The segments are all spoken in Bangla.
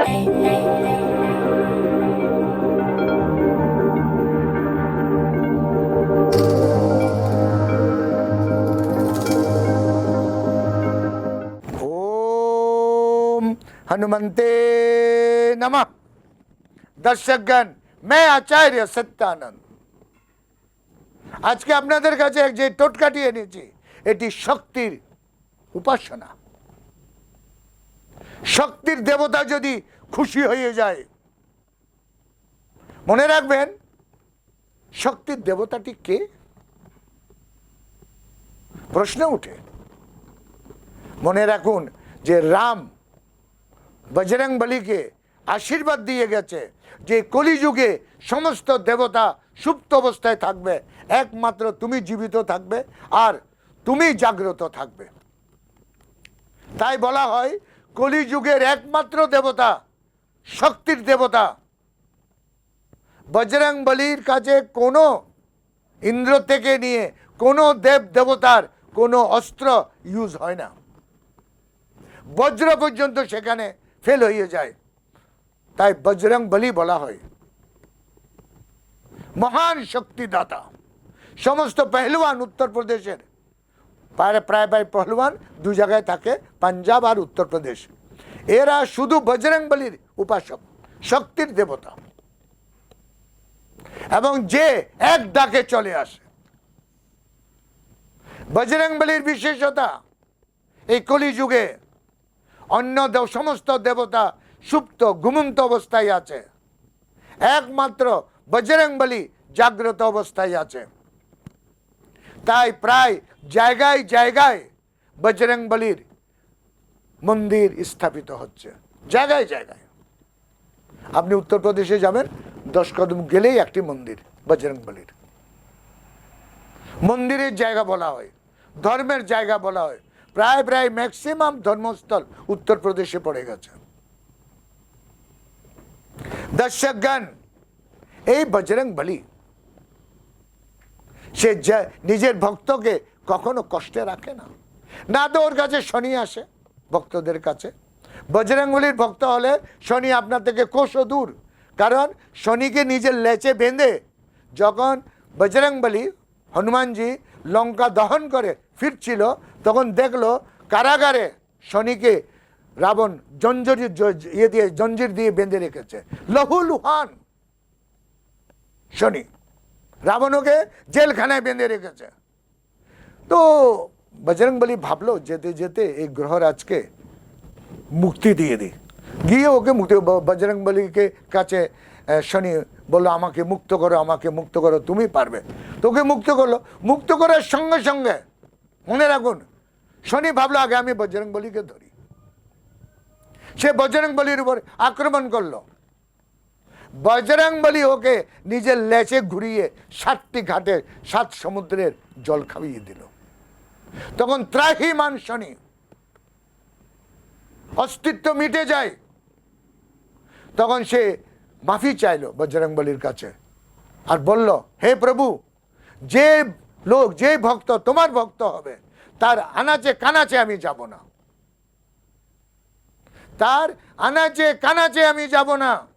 ओम हनुमंते नमः দর্শকগণ मैं আচার্য সত্যানন্দ আজকে আপনাদের কাছে এক যে টোটকাটি এনেছি এটি শক্তির উপাসনা শক্তির দেবতা যদি খুশি হয়ে যায়, মনে রাখবেন, শক্তির দেবতাটি কে? প্রশ্ন উঠে। মনে রাখুন যে রাম বজরং বলিকে আশীর্বাদ দিয়ে গেছে যে কলিযুগে সমস্ত দেবতা সুপ্ত অবস্থায় থাকবে, একমাত্র তুমি জীবিত থাকবে আর তুমি জাগ্রত থাকবে। তাই বলা হয় কলিযুগের একমাত্র দেবতা, শক্তির দেবতা। বজরং বলির কাছে কোনো ইন্দ্র থেকে নিয়ে কোনো দেব দেবতার কোনো অস্ত্র ইউজ হয় না। বজ্র পর্যন্ত সেখানে ফেল হয়ে যায়। তাই বজরং বলি বলা হয়। মহান শক্তিদাতা। সমস্ত পেহলওয়ান উত্তরপ্রদেশের প্রায় প্রায় পহলওয়ান দু জায়গায় থাকে, পাঞ্জাব আর উত্তরপ্রদেশ এরা শুধু বজরং বলির উপাসক, শক্তির দেবতা। এবং যে এক ডাকে চলে আসে। বজরং বলির বিশেষতা, এই কলিযুগে অন্য সমস্ত দেবতা সুপ্ত, ঘুমন্ত অবস্থায় আছে। একমাত্র বজরং বলি জাগ্রত অবস্থায় আছে। তাই প্রায় জায়গায় জায়গায় বজরং বলির মন্দির স্থাপিত হচ্ছে। জায়গায় জায়গায়। আপনি উত্তরপ্রদেশে যাবেন, দশ কদম গেলেই একটি মন্দির, বজরং বলির। মন্দিরের জায়গা বলা হয়, ধর্মের জায়গা বলা হয়। প্রায় প্রায় ম্যাক্সিমাম ধর্মস্থল উত্তরপ্রদেশে পড়ে গেছে। দর্শকগণ, এই বজরং বলি সে নিজের ভক্তকে কখনো কষ্টে রাখে না। না তো ওর কাছে শনি আসে ভক্তদের কাছে। বজরঙ্গলির ভক্ত হলে শনি আপনার থেকে কোষও দূর। কারণ শনিকে নিজের লেচে বেঁধে যখন বজরংবলী হনুমানজি লঙ্কা দহন করে ফিরছিল, তখন দেখল কারাগারে শনিকে রাবণ জঞ্জরি ইয়ে দিয়ে জঞ্জির দিয়ে বেঁধে রেখেছে। লহু লুহান শনি। রাবণকে জেলখানায় বেঁধে রেখেছে। তো বজরং বলি, ভাবলো, যেতে যেতে এই গ্রহরাজকে মুক্তি দিয়ে দিই গিয়ে ওকে মুক্তি ব- বজরং বলিকে কাছে শনি বলল, আমাকে মুক্ত করো, আমাকে মুক্ত করো, তুমি পারবে। তোকে মুক্ত করল। মুক্ত করার সঙ্গে সঙ্গে, মনে রাখুন, শনি ভাবলো, আগে আমি বজরং বলিকে ধরি। সে বজরং বলির উপর আক্রমণ করল। বজরং বলি ওকে নিজের লেচে ঘুরিয়ে সাতটি ঘাটে সাত সমুদ্রের জল খাইয়ে দিল। তখন ত্রাহিমান শনি। অস্তিত্ব মিটে যায়। তখন সে মাফি চাইলো বজরংবলির কাছে আর বলল, হে প্রভু, যে লোক, যে ভক্ত তোমার ভক্ত হবে, তার আনাচে কানাচে আমি যাব না। তার আনাচে কানাচে আমি যাব না।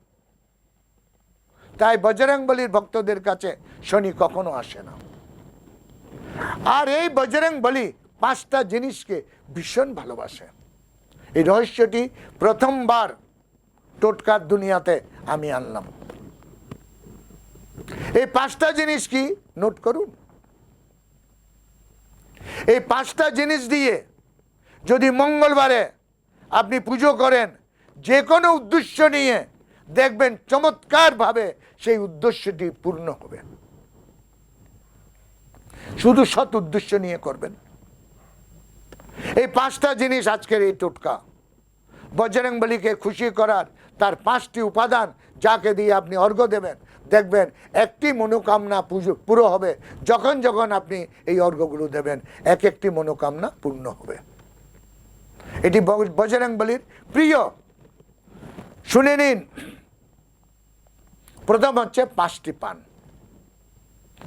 তাই বজরং বলির ভক্তদের কাছে শনি কখনো আসে না। আর এই বজরং বলি পাঁচটা জিনিসকে ভীষণ ভালোবাসে। এই রহস্যটি প্রথমবার টোটকার দুনিয়াতে আমি আনলাম। এই পাঁচটা জিনিস কি? নোট করুন। এই পাঁচটা জিনিস দিয়ে যদি মঙ্গলবারে আপনি পুজো করেন, যে কোনো উদ্দেশ্য নিয়ে দেখবেন চমৎকারভাবে সেই উদ্দেশ্যটি পূর্ণ হবে। শুধু সৎ উদ্দেশ্য নিয়ে করবেন। এই পাঁচটা জিনিস আজকের এই টোটকা। বজরং বলিকে খুশি করার তার পাঁচটি উপাদান যাকে দিয়ে আপনি অর্ঘ্য দেবেন, দেখবেন একটি মনোকামনা পুজো, পুরো হবে। যখন যখন আপনি এই অর্ঘ্যগুলো দেবেন, এক একটি মনোকামনা পূর্ণ হবে। এটি ব- বজরং বলির প্রিয় শুনে নিন। প্রথম হচ্ছে পাঁচটি পান।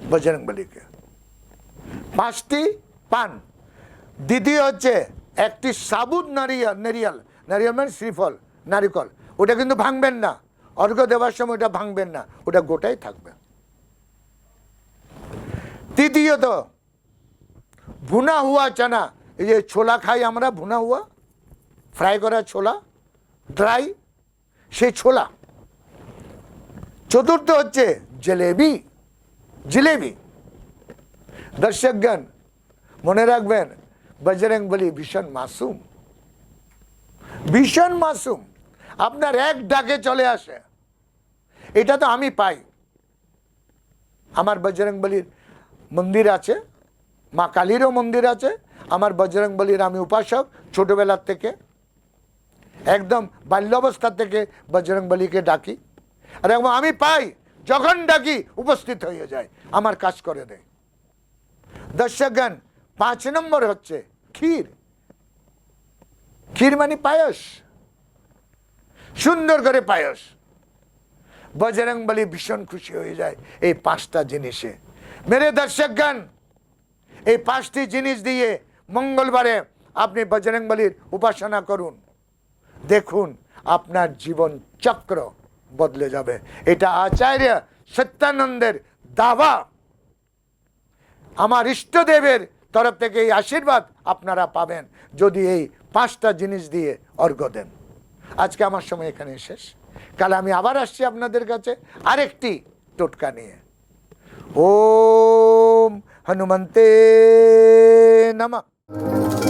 বজরং বলিকে। পাঁচটি পান। দ্বিতীয় হচ্ছে একটি সাবুত নারিয়াল নারিয়াল নারিয়াল মানে শ্রীফল, নারিকল। ওটা কিন্তু ভাঙবেন না। অর্ঘ্য দেওয়ার সময় ওটা ভাঙবেন না। ওটা গোটাই থাকবে। তৃতীয়ত, ভুনা হুয়া চানা। এই যে ছোলা খাই আমরা, ভুনা হুয়া। ফ্রাই করা ছোলা, ড্রাই সেই ছোলা। চতুর্থ হচ্ছে জলেবি। জিলেবি। দর্শকগণ, মনে রাখবেন, বজরং বলি ভীষণ মাসুম। ভীষণ মাসুম। আপনার এক ডাকে চলে আসে। এটা তো আমি পাই। আমার বজরং বলির মন্দির আছে, মা কালীরও মন্দির আছে, আমার বজরং বলির আমি উপাসক ছোটবেলার থেকে। একদম বাল্যাবস্থা থেকে বজরং বলিকে ডাকি আর এবং আমি পাই, যখন ডাকি উপস্থিত হয়ে যায়, আমার কাজ করে দেয়। দর্শকগণ, পাঁচ নম্বর হচ্ছে ক্ষীর। ক্ষীর মানে পায়স। সুন্দর করে পায়স। বজরং বলি ভীষণ খুশি হয়ে যায় এই পাঁচটা জিনিসে। মেরে দর্শকগণ, এই পাঁচটি জিনিস দিয়ে মঙ্গলবারে আপনি বজরং বলির উপাসনা করুন। দেখুন, আপনার জীবন চক্র বদলে যাবে। এটা আচার্য সত্যানন্দের দাবা। আমার ইষ্টদেবের তরফ থেকে এই আশীর্বাদ আপনারা পাবেন, যদি এই পাঁচটা জিনিস দিয়ে অর্ঘ্য দেন। আজকে আমার সময় এখানে শেষ। কাল আমি আবার আসছি আপনাদের কাছে আরেকটি টোটকা নিয়ে। ওম হনুমন্তে নমঃ।